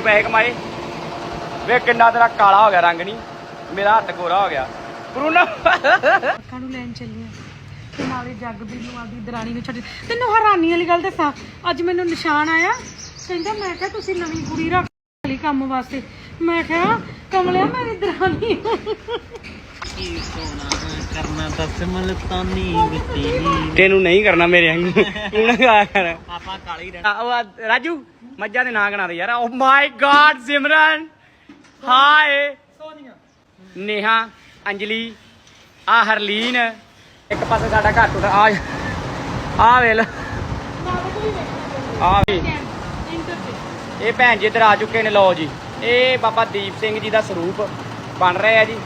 ਪੈਸੇ ਕਮਾਏ। ਵੇ ਕਿੰਨਾ ਤੇਰਾ ਕਾਲਾ ਹੋ ਗਿਆ ਰੰਗ ਨਹੀਂ ਮੇਰਾ ਹੱਥ ਗੋਰਾ ਹੋ ਗਿਆ। ਬਰੂਨੋ ਅੱਖਾਂ ਨੂੰ ਲੈਣ ਚੱਲੀ ਆ। ਤੇ ਨਾਲੇ ਜੱਗ ਵੀ ਨੂੰ ਆਦੀ ਦਰਾਣੀ ਨੂੰ ਛੱਡ ਤੈਨੂੰ ਹੈਰਾਨੀ ਵਾਲੀ ਗੱਲ ਦੱਸਾਂ, ਅੱਜ ਮੈਨੂੰ ਨਿਸ਼ਾਨ ਆਇਆ। ਕਹਿੰਦਾ, ਮੈਂ ਕਿਹਾ, ਤੁਸੀਂ ਨਵੀਂ ਕੁੜੀ ਰੱਖ ਲਈ ਕੰਮ ਵਾਸਤੇ। ਮੈਂ ਕਿਹਾ, ਕਮਲਿਆ, ਮੇਰੀ ਦਰਾਣੀ। ਕੀ ਕਰਨਾ ਤੈਨੂੰ ਨਹੀਂ ਕਰਨਾ ਮੇਰੇ ਵਾਂਗੂ। ਤੂੰ ਨਾ ਗਾ ਕਰ। ਆਪਾਂ ਕਾਲੀ ਰਹਿਣਾ ਆ, ਉਹ ਆ, ਰਾਜੂ ਮੱਝਾਂ ਦੇ ਨਾਂ ਗਣਾ ਦੇ ਯਾਰ। ਓ my God Simran! Hi Neha Anjali ਆ ਹਰਲੀਨ। ਇੱਕ ਪਾਸੇ ਸਾਡਾ ਘਰ ਟੁੱਟ। ਆ ਆ ਵੇਲ ਆ ਵੀ। ਇਹ ਭੈਣ ਜੀ ਇੱਧਰ ਆ ਚੁੱਕੇ ਨੇ ਲਓ ਜੀ। ਇਹ ਬਾਬਾ ਦੀਪ ਸਿੰਘ ਜੀ ਦਾ ਸਰੂਪ ਬਣ ਰਿਹਾ ਜੀ।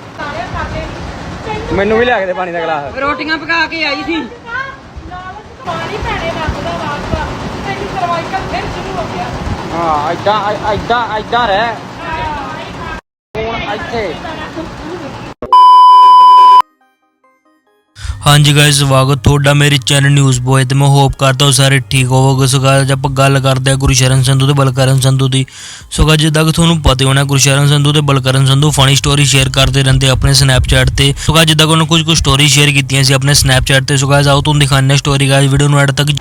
ਮੈਨੂੰ ਵੀ ਲਿਆ ਕੇ ਦੇ ਪਾਣੀ ਦਾ ਗਲਾਸ। ਰੋਟੀਆਂ ਪਕਾ ਕੇ ਆਈ ਸੀ। ਪਾਣੀ ਪੈਣੇ ਰੱਖਦਾ ਵਾਸਤਾ ਤੈਨੂੰ ਸਰਵਾਈਕਲ ਫਿਰ ਸ਼ੁਰੂ ਹੋ ਗਿਆ ਹਾਂ ਐਦਾਂ ਐਦਾਂ ਐਦਾਂ ਰਹਿ। ਹੁਣ ਇੱਥੇ ਹਾਂਜੀ ਗਾਇਸ ਸਵਾਗਤ ਤੁਹਾਡਾ ਮੇਰੇ ਚੈਨਲ ਨਿਊਜ਼ ਬੋਏ ਤੇ। ਮੈਂ ਹੋਪ ਕਰਦਾ ਹਾਂ ਸਾਰੇ ਠੀਕ ਹੋਵੋਗੇ। ਸੋ guys, ਆਪਾਂ ਗੱਲ ਕਰਦੇ ਹਾਂ ਗੁਰਸ਼ਰਨ ਸੰਧੂ ਤੇ ਬਲਕਰਨ ਸੰਧੂ ਦੀ। ਸੋ guys, ਜਿੱਦਾਂ ਕਿ ਤੁਹਾਨੂੰ ਪਤਾ ਹੋਣਾ ਗੁਰਸ਼ਰਨ ਸੰਧੂ ਤੇ Balkaran Sandhu funny story share ਕਰਦੇ ਰਹਿੰਦੇ ਆਪਣੇ ਸਨੈਪਚੈਟ ਤੇ। ਸੋ guys, ਜਿੱਦਾਂ ਕਿ ਉਹਨਾਂ ਕੁਝ ਕੁ ਸਟੋਰੀ ਸ਼ੇਅਰ ਕੀਤੀਆਂ ਸੀ ਆਪਣੇ ਸਨੈਪਚੈਟ ਤੇ। ਸੋ guys, ਆਓ ਤੁਹਾਨੂੰ ਦਿਖਾਉਂਦੇ ਸਟੋਰੀ ਗਾਇਸ ਵੀਡੀਓ ਨੂੰ ਐਡ ਤੱਕ।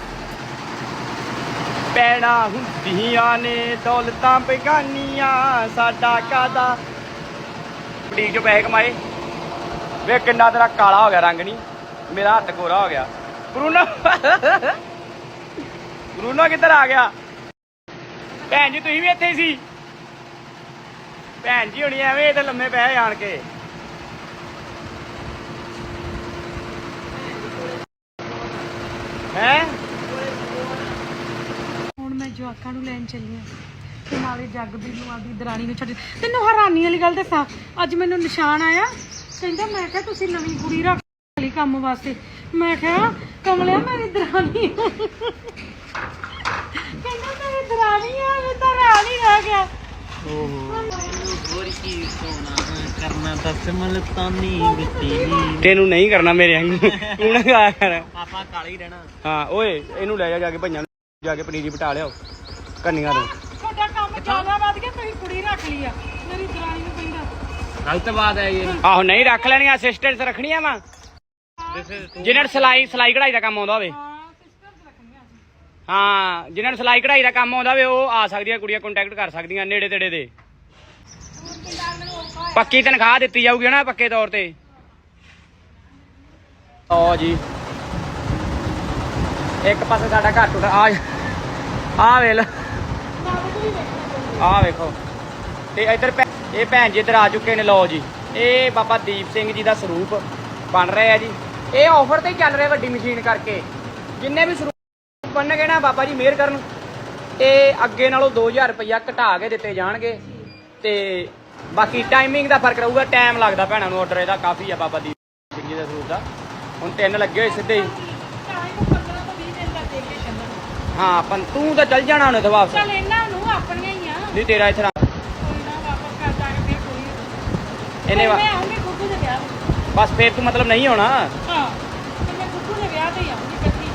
ਪੈਣਾ ਹੁੰਦੀਆਂ ਨੇ ਦੌਲਤਾਂ ਬੇਗਾਨੀਆਂ ਸਾਡਾ ਕਾਦਾ ਬੜੀ ਜੋ ਪੈਸੇ ਕਮਾਏ। ਵੇ ਕਿੰਨਾ ਤੇਰਾ ਕਾਲਾ ਹੋ ਗਿਆ ਰੰਗ ਨਹੀਂ ਮੇਰਾ ਹੱਥ ਗੋਰਾ ਹੋ ਗਿਆ। ਬਰੂਨੋ ਬਰੂਨੋ ਕਿੱਧਰ ਆ ਗਿਆ? ਭੈਣ ਜੀ, ਤੁਸੀਂ ਵੀ ਇੱਥੇ ਸੀ? ਭੈਣ ਜੀ, ਹੁਣੀ ਐਵੇਂ ਇੱਥੇ ਲੰਮੇ ਪਏ ਆਣ ਕੇ। ਹੈ? ਹੁਣ ਮੈਂ ਜਵਾਕਾਂ ਨੂੰ ਲੈਣ ਚੱਲੀ ਆ। ਤੇ ਨਾਲੇ ਜੱਗ ਵੀ ਨੂੰ ਆਦੀ ਦਰਾਣੀ ਨੂੰ ਛੱਡ ਤੈਨੂੰ ਹੈਰਾਨੀ ਵਾਲੀ ਗੱਲ ਦੱਸਾਂ, ਅੱਜ ਮੈਨੂੰ ਨਿਸ਼ਾਨ ਆਇਆ। ਕਹਿੰਦਾ, ਮੈਂ ਕਿਹਾ, ਤੁਸੀਂ ਨਵੀਂ ਕੁੜੀ ਰੱਖ ਕੰਮ ਵਾਸਤੇ। ਮੈਂ ਕਿਹਾ ਕਮਲਿਆ ਮੇਰੀ ਦਰਾਣੀ ਕਹਿੰਦਾ ਮੇਰੀ ਦਰਾਣੀ ਆ ਮੈਂ ਤਾਂ ਰਾਣੀ ਰਹਿ ਗਿਆ। ਹੋਰ ਕੀ ਸੋਨਾ ਕਰਨਾ ਦੱਸ ਮਲਤਾਨੀ ਬਿੱਤੀ ਤੈਨੂੰ ਨਹੀਂ ਕਰਨਾ ਮੇਰੇ ਵਾਂਗੂ। ਤੂੰ ਨਾ ਗਾ ਕਰ। ਆਪਾਂ ਕਾਲੀ ਰਹਿਣਾ। ਹਾਂ ਓਏ ਇਹਨੂੰ ਲੈ ਜਾ ਜਾ ਕੇ ਭਈਆਂ ਨੂੰ। ਜਾ ਕੇ ਪਨੀਰੀ ਪਟਾ ਲਿਆਓ ਕੰਨੀਆਂ ਤੋਂ। ਤੁਹਾਡਾ ਕੰਮ ਜ਼ਿਆਦਾ ਵੱਧ ਗਿਆ ਤੁਸੀਂ ਕੁੜੀ ਰੱਖ ਲਈ ਆ। ਮੇਰੀ ਦਰਾਣੀ ਨੂੰ ਕਹਿੰਦਾ। ਗਲਤ ਬਾਤ ਹੈ ਇਹ। ਆਹੋ ਨਹੀਂ ਰੱਖ ਲੈਣੀਆਂ ਅਸਿਸਟੈਂਟਸ ਰੱਖਣੀਆਂ ਵਾ। ਜਿਨ੍ਹਾਂ ਨੂੰ ਸਲਾਈ ਸਲਾਈ ਕਢਾਈ ਦਾ ਕੰਮ ਆਉਂਦਾ ਹੋਵੇ। ਹਾਂ ਜਿਨ੍ਹਾਂ ਨੂੰ ਸਲਾਈ ਕਢਾਈ ਦਾ ਕੰਮ ਆਉਂਦਾ ਹੋਵੇ, ਉਹ ਆ ਸਕਦੀਆਂ, ਕੁੜੀਆਂ ਕੰਟੈਕਟ ਕਰ ਸਕਦੀਆਂ ਨੇੜੇ ਤੇੜੇ ਦੇ। ਪੱਕੀ ਤਨਖਾਹ ਦਿੱਤੀ ਜਾਊਗੀ ਨਾ ਪੱਕੇ ਤੌਰ ਤੇ। ਓ ਜੀ। ਇੱਕ ਪਾਸੇ ਸਾਡਾ ਘਰ ਟੁੱਟ ਆ ਆ ਵੇਲ ਆ ਵੇਖੋ। ਤੇ ਇੱਧਰ ਇਹ ਭੈਣ ਜੀ ਇੱਧਰ ਆ ਚੁੱਕੇ ਨੇ, ਲਓ ਜੀ। ਇਹ ਬਾਬਾ ਦੀਪ ਸਿੰਘ ਜੀ ਦਾ ਸਰੂਪ ਬਣ ਰਿਹਾ ਜੀ। ਇਹ ਆਫਰ ਤੇ ਚੱਲ ਰਿਹਾ ਵੱਡੀ ਮਸ਼ੀਨ ਕਰਕੇ। ਜਿੰਨੇ ਵੀ ਸਰੂਪ ਬਣਨਗੇ ਨਾ ਬਾਬਾ ਜੀ ਮਿਹਰ ਕਰਨ। ਤੇ ਅੱਗੇ ਨਾਲੋਂ 2000 ਰੁਪਇਆ ਘਟਾ ਕੇ ਦਿੱਤੇ ਜਾਣਗੇ। ਤੇ ਬਾਕੀ ਟਾਈਮਿੰਗ ਦਾ ਫ਼ਰਕ ਰਹੂਗਾ ਟਾਈਮ ਲੱਗਦਾ ਭੈਣਾਂ ਨੂੰ ਆਰਡਰ ਇਹਦਾ ਕਾਫੀ ਆ ਬਾਬਾ ਦੀਪ ਸਿੰਘ ਜੀ ਦਾ ਸਰੂਪ ਦਾ। ਹੁਣ ਤਿੰਨ ਲੱਗੇ ਹੋਏ ਸਿੱਧੇ ਹੀ। ਟਾਈਮ 15 ਤੋਂ 20 ਦਿਨ ਦਾ ਦੇ ਕੇ ਚੱਲਣਾ ਹਾਂ ਪਨ ਤੂੰ ਤਾਂ ਚੱਲ ਜਾਣਾ ਹੁਣ ਇੱਥੇ ਵਾਪਸ। ਚੱਲ ਇਹਨਾਂ ਨੂੰ ਆਪਣੀਆਂ ਹੀ ਆ। ਨਹੀਂ ਤੇਰਾ ਇੱਥੇ। ਕੋਈ ਨਾ ਵਾਪਸ ਕਰ ਜਾਗੇ ਫਿਰ ਕੋਈ ਇਹਨੇ ਵਾ- ਮੈਂ ਆਉਂਗੀ ਦੇ ਤੇ। ਬਸ ਫੇਰ ਤੂੰ ਮਤਲਬ ਨਹੀਂ ਹੋਣਾ ਹਾਂ ਤੇ ਮੈਂ ਗੁੱਗੂ ਦੇ ਵਿਆਹ ਤੇ ਹੀ ਆਉਂਗੀ ਇਕੱਠੀ।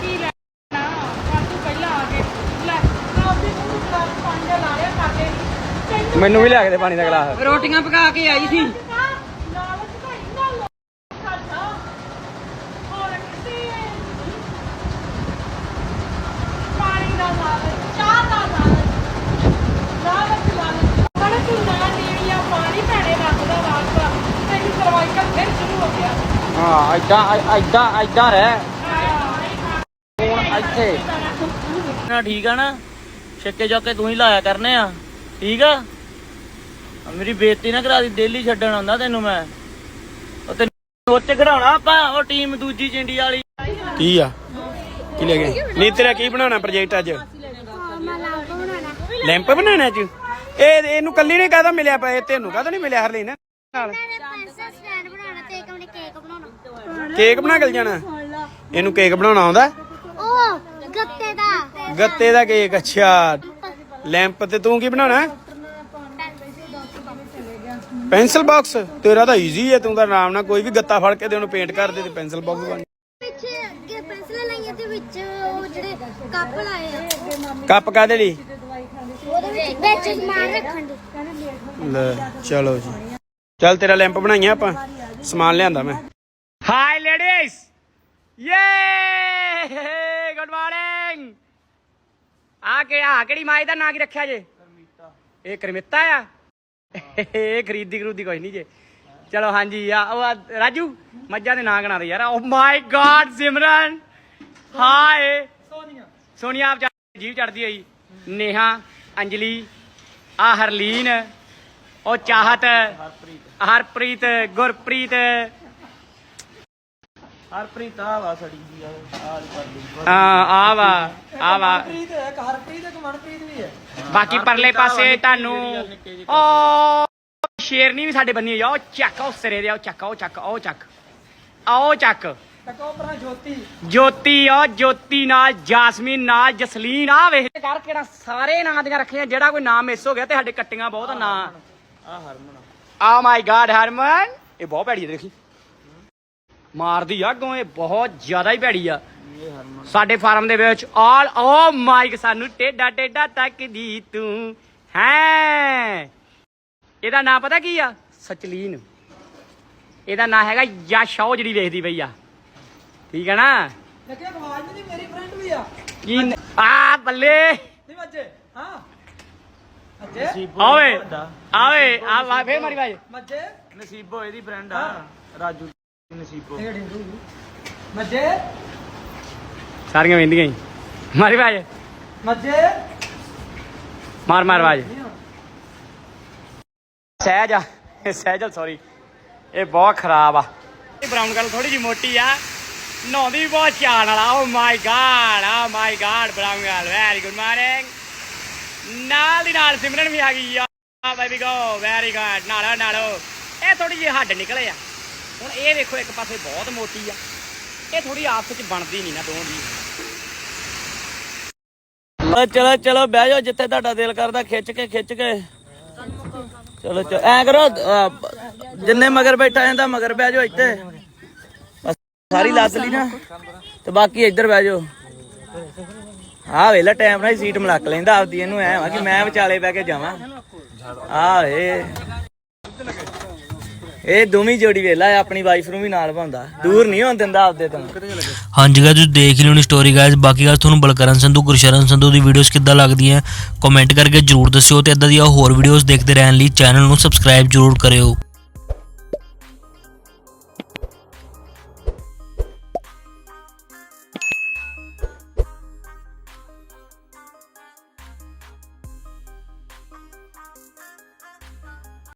ਕੀ ਲੈਣਾ ਕੱਲ ਤੂੰ ਪਹਿਲਾਂ ਆ ਕੇ ਲੈ ਮੈਂ ਉਹਦੇ ਨੂੰ ਗਲਾਸ ਪਾਣੀ ਦਾ ਲਾ ਲਿਆ ਕਾਕੇ ਤੈਨੂੰ ਮੈਨੂੰ ਵੀ ਲਿਆ ਕੇ ਦੇ ਪਾਣੀ ਦਾ ਗਲਾਸ। ਰੋਟੀਆਂ ਪਕਾ ਕੇ ਆਈ ਸੀ ਲਾਲਚ ਭਾਈ ਨਾ ਲੋ ਸਾਡਾ ਹੋਰ ਕਿਸੇ ਪਾਣੀ ਦਾ ਲਾਲਚ ਚਾਹ ਦਾ ਲਾਲਚ ਲਾਲਚ ਲਾਲਚ ਬੜਾ ਤੂੰ ਨਾ ਨੀਵੀਆਂ ਪਾਣੀ ਪੈਣੇ ਰੱਖਦਾ ਵਾਸਤਾ ਤੈਨੂੰ ਸਰਵਾਈਕਲ ਹਾਂ ਐਦਾਂ ਐਦਾਂ ਐਦਾਂ ਰਹਿ। ਹੁਣ ਇੱਥੇ। ਨਾ ਠੀਕ ਆ ਨਾ? ਛੱਕੇ ਚੌਕੇ ਤੂੰ ਹੀ ਲਾਇਆ ਕਰਨੇ ਆ। ਠੀਕ ਆ? ਮੇਰੀ ਬੇਇੱਜ਼ਤੀ ਨਾ ਕਰਾ ਦੀ ਦਿੱਲੀ ਛੱਡਣ ਆਉਂਦਾ ਤੈਨੂੰ ਮੈਂ। ਉਹ ਤੈਨੂੰ ਉੱਚ ਖੜਾਉਣਾ ਆਪਾਂ, ਉਹ ਟੀਮ ਦੂਜੀ ਚਿੰਡੀ ਵਾਲੀ। ਕੀ ਆ? ਕੀ ਲੈ ਗਏ ਨਹੀਂ ਤੇਰਾ ਕੀ ਬਣਾਉਣਾ ਪ੍ਰੋਜੈਕਟ ਅੱਜ? ਲੈਂਪ ਬਣਾਉਣਾ ਅੱਜ? ਇਹ, ਇਹਨੂੰ ਕੱਲੀ ਨੇ ਕਾਹਦਾ ਮਿਲਿਆ? ਪਿਆ ਇਹ ਤੈਨੂੰ ਕਾਹਦਾ ਨਹੀਂ ਮਿਲਿਆ ਹਰਲੀਨ? ਨਾਲ ਪੈਨਸਲ ਸਟੈਂਡ ਬਣਾਉਣਾ ਤੇ ਇੱਕ ਮਿੰਟ ਕੇਕ ਬਣਾਉਣਾ ਕੇਕ ਬਣਾ ਕੇ ਜਾਣਾ? ਇਹਨੂੰ ਕੇਕ ਬਣਾਉਣਾ ਆਉਂਦਾ? ਉਹ ਗੱਤੇ ਦਾ। ਗੱਤੇ ਦਾ ਕੇਕ ਅੱਛਾ। ਲੈਂਪ ਤੇ ਤੂੰ ਕੀ ਬਣਾਉਣਾ? Pencil box. ਤੇਰਾ ਤਾਂ ਈਜ਼ੀ ਹੈ ਤੂੰ ਤਾਂ ਆਰਾਮ ਨਾਲ ਕੋਈ ਵੀ ਗੱਤਾ ਫੜ ਕੇ ਤੇ ਉਹਨੂੰ ਪੇਂਟ ਕਰ ਦੇ ਤੇ ਪੈਨਸਲ ਬਾਕਸ ਬਣ ਪਿੱਛੇ ਅੱਗੇ ਪੈਨਸਲਾਂ ਲਾਈਆਂ ਤੇ ਵਿੱਚ ਉਹ ਜਿਹੜੇ ਕੱਪ ਲਾਏ ਆ। ਕੱਪ ਕਾਦੇ ਲਈ? ਉਹਦੇ ਵਿੱਚ ਸਮਾਨ ਰੱਖਣ ਦੀ। ਲੈ ਚਲੋ ਜੀ। ਚੱਲ ਤੇਰਾ ਲੈਂਪ ਬਣਾਈਆਂ ਆਪਾਂ। ਸਮਾਨ ਲਿਆਂਦਾ ਮੈਂ। ਹਾਈ ਲੇਡੀਜ਼ ਯੇ ਗੁੱਡ ਮਾਰਨਿੰਗ ਆ ਕਿ ਆ ਕਿਹੜੀ ਮਾਈ ਦਾ ਨਾਂ ਕੀ ਰੱਖਿਆ ਜੇ? ਇਹ ਕਰਮਿੱਤਾ ਆ? ਇਹ ਖਰੀਦੀ ਖਰੂਦੀ ਕੁਛ ਨਹੀਂ ਜੇ। ਚਲੋ ਹਾਂਜੀ ਆ ਉਹ ਰਾਜੂ ਮੱਝਾਂ ਦੇ ਨਾਂ ਗਣਾ ਦੇ ਯਾਰ। ਓ my God Simran. Hi Sonia. Sonia ਆਪ ਜੀਵ ਚੜਦੀ ਹੋਈ। ਨੇਹਾ ਅੰਜਲੀ ਆ ਹਰਲੀਨ ਉਹ ਚਾਹਤ ਹਰਪ੍ਰੀਤ ਗੁਰਪ੍ਰੀਤ ਹਰਪ੍ਰੀਤ ਆ ਵਾ ਸੜੀ ਜੀ ਆ ਆ ਕਰ ਲਈ ਆ ਆ ਵਾ ਆ ਵਾ। ਹਰਪ੍ਰੀਤ ਹੈ ਇੱਕ ਹਰਪ੍ਰੀਤ ਇੱਕ ਮਨਪ੍ਰੀਤ ਵੀ ਹੈ। ਬਾਕੀ ਪਰਲੇ ਪਾਸੇ ਤੁਹਾਨੂੰ ਉਹ ਸ਼ੇਰਨੀ ਵੀ ਸਾਡੇ ਬੰਨੀ ਆ ਉਹ ਚੱਕ ਉਹ ਸਿਰੇ ਦੇ ਆ, ਚੱਕ ਉਹ ਚੱਕ ਉਹ ਚੱਕ। ਆਓ ਚੱਕ। ਪਰਾਂ ਜੋਤੀ। ਜੋਤੀ ਆ ਜੋਤੀ ਨਾਲ ਜਾਸਮੀਨ ਨਾਲ ਜਸਲੀਨ ਆ ਵੇਖ। ਕਰ ਕਿਹੜਾ ਸਾਰੇ ਨਾਂ ਦੀਆਂ ਰੱਖੀਆਂ ਜਿਹੜਾ ਕੋਈ ਨਾਮ ਮਿਸ ਹੋ ਗਿਆ ਤੇ ਸਾਡੇ ਕੱਟੀਆਂ ਬਹੁਤ ਨਾਂ। ਆ ਹਰਮਨ। ਆ ਮਾਈ ਗॉड ਹਰਮਨ। ਇਹ ਬਹੁਤ ਭੈੜੀ ਦੇਖੀ। ਮਾਰਦੀ ਆ ਇਹ ਬਹੁਤ ਜ਼ਿਆਦਾ ਹੀ ਭੈੜੀ ਆ। ਸਾਡੇ ਫਾਰਮ ਦੇ ਵਿੱਚ ਆਲ ਓ ਮਾਈਕ ਸਾਨੂੰ ਟੇਡਾ ਟੇਡਾ ਤੱਕਦੀ ਤੂੰ ਹੈ। ਇਹਦਾ ਨਾਂ ਪਤਾ ਕੀ ਆ? ਸਚਲੀਨ। ਇਹਦਾ ਨਾਂ ਹੈਗਾ ਯਸ਼ ਉਹ ਜਿਹੜੀ ਵੇਖਦੀ ਪਈ ਆ। ਠੀਕ ਹੈ ਨਾ? ਦੇਖਿਆ ਆਵਾਜ਼ ਨਹੀਂ ਮੇਰੀ ਫਰੈਂਡ ਵੀ ਆ। ਕੀ ਨ- ਆ ਬੱਲੇ। ਨਹੀਂ ਮੱਜੇ ਹਾਂ। ਅੱਜੇ ਆਵੇ ਆਵੇ ਆ ਵਾ ਫੇਰ ਮਾਰੀ ਬਾਜ ਮੱਜੇ ਨਸੀਬੋ ਇਹਦੀ ਫਰੈਂਡ ਆ ਰਾਜੂ ਨਸੀਬੋ ਮੱਜੇ ਸਾਰੀਆਂ ਵੇਂਦੀਆਂ ਹੀ। ਮਾਰੀ ਬਾਜ। ਮੱਜੇ ਮਾਰ ਮਾਰ ਬਾਜ। ਸਹਿਜ ਆ। ਇਹ ਸਹਿਜਲ ਸੌਰੀ ਇਹ ਬਹੁਤ ਖਰਾਬ ਆ। ਇਹ ਬਰਾਊਨ ਕਲਰ ਥੋੜੀ ਜਿਹੀ ਮੋਟੀ ਆ। ਨਹਾਉਂਦੀ ਵੀ ਬਹੁਤ ਚਾਣ ਵਾਲਾ। ਓ my God oh my God brown colour very good morning ਨਾਲ ਦੀ ਨਾਲ ਸਿਮਰਨ ਵੀ ਆ ਗਈ ਆ। ਬੇਬੀ ਗੋ ਵੈਰੀ ਗੁੱਡ ਨਾਲੋ ਨਾਲੋ। ਇਹ ਥੋੜੀ ਜਿਹੀ ਹੱਡ ਨਿਕਲੇ ਆ। ਹੁਣ ਇਹ ਵੇਖੋ, ਇੱਕ ਪਾਸੇ ਬਹੁਤ ਮੋਟੀ ਆ। ਇਹ ਥੋੜੀ ਆਪਸ ਵਿੱਚ ਬਣਦੀ ਨਹੀਂ ਨਾ ਦੋਹਾਂ ਦੀ। ਚਲੋ ਚਲੋ, ਬਹਿ ਜਾਓ ਜਿੱਥੇ ਤੁਹਾਡਾ ਦਿਲ ਕਰਦਾ, ਖਿੱਚ ਕੇ ਖਿੱਚ ਕੇ। ਚਲੋ ਚਲੋ, ਐ ਕਰੋ ਜਿੰਨੇ ਮਗਰ ਬੈਠਾ ਜਾਂਦਾ, ਮਗਰ ਬਹਿ ਜਾਓ ਇੱਥੇ। ਸਾਰੀ ਲੱਦ ਲਈ ਨਾ, ਤੇ ਬਾਕੀ ਇੱਧਰ ਬਹਿ ਜਾਓ। ਆ ਵੇਲਾ ਟਾਈਮ ਨਾਲ ਸੀਟ ਮਲਕ ਲੈਂਦਾ ਆਪਦੀ, ਇਹਨੂੰ ਐ ਵਾ ਕਿ ਮੈਂ ਵਿਚਾਲੇ ਬਹਿ ਕੇ ਜਾਵਾਂ। ਆ ਇਹ ਇਹ ਦੋਵੇਂ ਜੋੜੀ ਵੇਲਾ ਆਪਣੀ ਵਾਈਫ ਨੂੰ ਵੀ ਨਾਲ ਭਾਉਂਦਾ ਦੂਰ ਨਹੀਂ ਹੋਣ ਦਿੰਦਾ ਆਪਦੇ ਤੋਂ। ਹਾਂਜੀ ਗਾਇਸ ਤੁਸੀਂ ਦੇਖ ਲਿਓ ਨੀ ਸਟੋਰੀ ਗਾਇਜ਼ ਬਾਕੀ ਗੱਲ ਤੁਹਾਨੂੰ ਬਲਕਰਨ ਸੰਧੂ, ਗੁਰਸ਼ਰਨ ਸੰਧੂ ਦੀ ਵੀਡੀਓਜ਼ ਕਿੱਦਾਂ ਲੱਗਦੀਆਂ ਕਮੈਂਟ ਕਰਕੇ ਜਰੂਰ ਦੱਸਿਓ ਤੇ ਇਦਾਂ ਦੀਆਂ ਹੋਰ ਵੀਡੀਓਜ਼ ਦੇਖਦੇ ਰਹਿਣ ਲਈ ਚੈਨਲ ਨੂੰ ਸਬਸਕ੍ਰਾਈਬ ਜਰੂਰ ਕਰਿਓ।